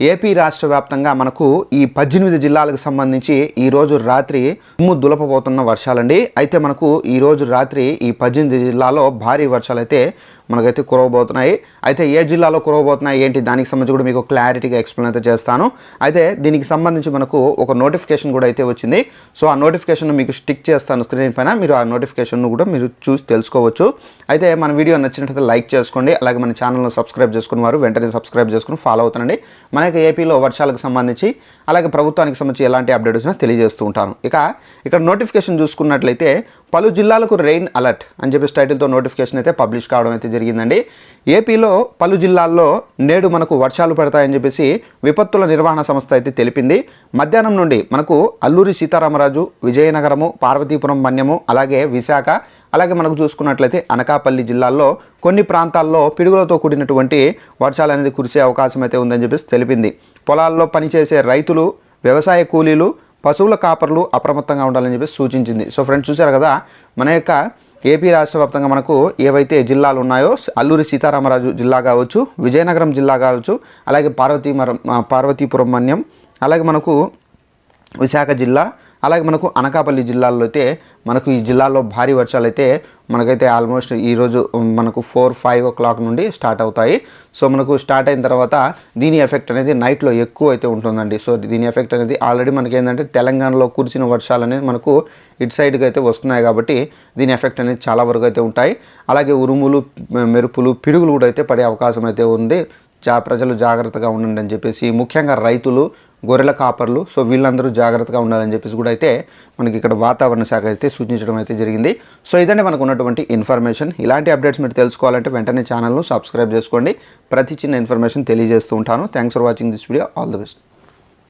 AP రాష్ట్ర వ్యాప్తంగా మనకు ఈ పద్దెనిమిది జిల్లాలకు సంబంధించి ఈరోజు రాత్రి దుమ్ము దులపబోతున్న వర్షాలండి. అయితే మనకు ఈ రోజు రాత్రి ఈ పద్దెనిమిది జిల్లాలో భారీ వర్షాలు అయితే మనకైతే కురవబోతున్నాయి. అయితే ఏ జిల్లాలో కురవబోతున్నాయి ఏంటి దానికి సంబంధించి కూడా మీకు క్లారిటీగా ఎక్స్ప్లెయిన్ అయితే చేస్తాను. అయితే దీనికి సంబంధించి మనకు ఒక నోటిఫికేషన్ కూడా అయితే వచ్చింది. సో ఆ నోటిఫికేషన్ మీకు స్టిక్ చేస్తాను స్క్రీన్ పైన. మీరు ఆ నోటిఫికేషన్ కూడా మీరు చూసి తెలుసుకోవచ్చు. అయితే మన వీడియో నచ్చినట్లయితే లైక్ చేసుకోండి. అలాగే మన ఛానల్ను సబ్స్క్రైబ్ చేసుకున్న వారు వెంటనే సబ్స్క్రైబ్ చేసుకుని ఫాలో అవుతానండి మన యొక్క ఏపీలో వర్షాలకు సంబంధించి అలాగే ప్రభుత్వానికి సంబంధించి ఎలాంటి అప్డేట్ వచ్చినా తెలియజేస్తూ ఉంటాను. ఇక ఇక్కడ నోటిఫికేషన్ చూసుకున్నట్లయితే పలు జిల్లాలకు రెయిన్ అలర్ట్ అని చెప్పేసి టైటిల్తో నోటిఫికేషన్ అయితే పబ్లిష్ కావడం అయితే జరిగిందండి. ఏపీలో పలు జిల్లాల్లో నేడు మనకు వర్షాలు పడతాయని చెప్పేసి విపత్తుల నిర్వహణ సంస్థ అయితే తెలిపింది. మధ్యాహ్నం నుండి మనకు అల్లూరి సీతారామరాజు విజయనగరము పార్వతీపురం మన్యము అలాగే విశాఖ అలాగే మనకు చూసుకున్నట్లయితే అనకాపల్లి జిల్లాల్లో కొన్ని ప్రాంతాల్లో పిడుగులతో కూడినటువంటి వర్షాలు అనేది కురిసే అవకాశం అయితే ఉందని చెప్పేసి తెలిపింది. పొలాల్లో పనిచేసే రైతులు వ్యవసాయ కూలీలు పశువుల కాపర్లు అప్రమత్తంగా ఉండాలని చెప్పి సూచించింది. సో ఫ్రెండ్స్ చూశారు కదా మన యొక్క ఏపీ రాష్ట్ర వ్యాప్తంగా మనకు ఏవైతే జిల్లాలు ఉన్నాయో అల్లూరి సీతారామరాజు జిల్లా కావచ్చు విజయనగరం జిల్లా కావచ్చు అలాగే పార్వతీమరం పార్వతీపురం మన్యం అలాగే మనకు విశాఖ జిల్లా అలాగే మనకు అనకాపల్లి జిల్లాలో అయితే మనకు ఈ జిల్లాలో భారీ వర్షాలు అయితే మనకైతే ఆల్మోస్ట్ ఈరోజు మనకు ఫోర్ ఫైవ్ ఓ క్లాక్ నుండి స్టార్ట్ అవుతాయి. సో మనకు స్టార్ట్ అయిన తర్వాత దీని ఎఫెక్ట్ అనేది నైట్లో ఎక్కువ అయితే ఉంటుందండి. సో దీని ఎఫెక్ట్ అనేది ఆల్రెడీ మనకి ఏంటంటే తెలంగాణలో కురిసిన వర్షాలు అనేది మనకు ఇటు సైడ్కి అయితే వస్తున్నాయి కాబట్టి దీని ఎఫెక్ట్ అనేది చాలా వరకు అయితే ఉంటాయి. అలాగే ఉరుములు మెరుపులు పిడుగులు కూడా అయితే పడే అవకాశం అయితే ఉంది. జా ప్రజలు జాగ్రత్తగా ఉండండి అని చెప్పేసి ముఖ్యంగా రైతులు గొర్రెల కాపర్లు. సో వీళ్ళందరూ జాగ్రత్తగా ఉండాలని చెప్పేసి కూడా అయితే మనకి ఇక్కడ వాతావరణ శాఖ అయితే సూచించడం అయితే జరిగింది. సో ఇదండి మనకు ఉన్నటువంటి ఇన్ఫర్మేషన్. ఇలాంటి అప్డేట్స్ మీరు తెలుసుకోవాలంటే వెంటనే ఛానల్ను సబ్స్క్రైబ్ చేసుకోండి. ప్రతి చిన్న ఇన్ఫర్మేషన్ తెలియజేస్తూ ఉంటాను. Thanks for watching this video. All the best.